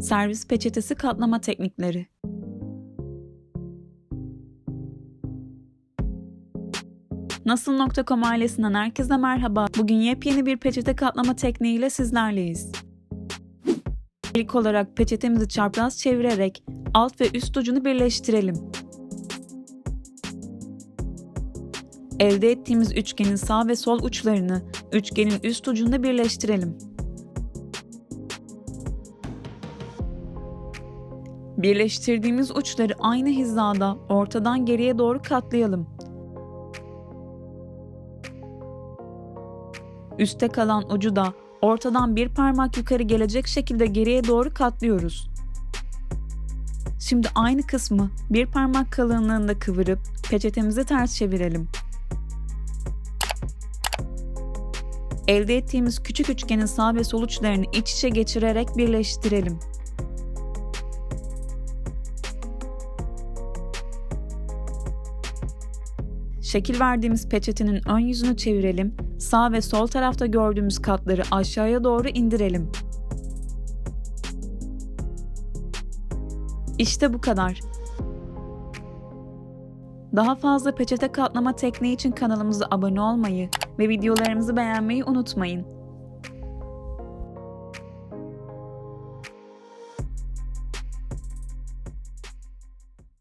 Servis peçetesi katlama teknikleri. Nasıl.com ailesinden herkese merhaba. Bugün yepyeni bir peçete katlama tekniğiyle sizlerleyiz. İlk olarak peçetemizi çapraz çevirerek alt ve üst ucunu birleştirelim. Elde ettiğimiz üçgenin sağ ve sol uçlarını üçgenin üst ucunda birleştirelim. Birleştirdiğimiz uçları aynı hizada ortadan geriye doğru katlayalım. Üste kalan ucu da ortadan bir parmak yukarı gelecek şekilde geriye doğru katlıyoruz. Şimdi aynı kısmı bir parmak kalınlığında kıvırıp peçetemizi ters çevirelim. Elde ettiğimiz küçük üçgenin sağ ve sol uçlarını iç içe geçirerek birleştirelim. Şekil verdiğimiz peçetenin ön yüzünü çevirelim. Sağ ve sol tarafta gördüğümüz katları aşağıya doğru indirelim. İşte bu kadar. Daha fazla peçete katlama tekniği için kanalımıza abone olmayı ve videolarımızı beğenmeyi unutmayın.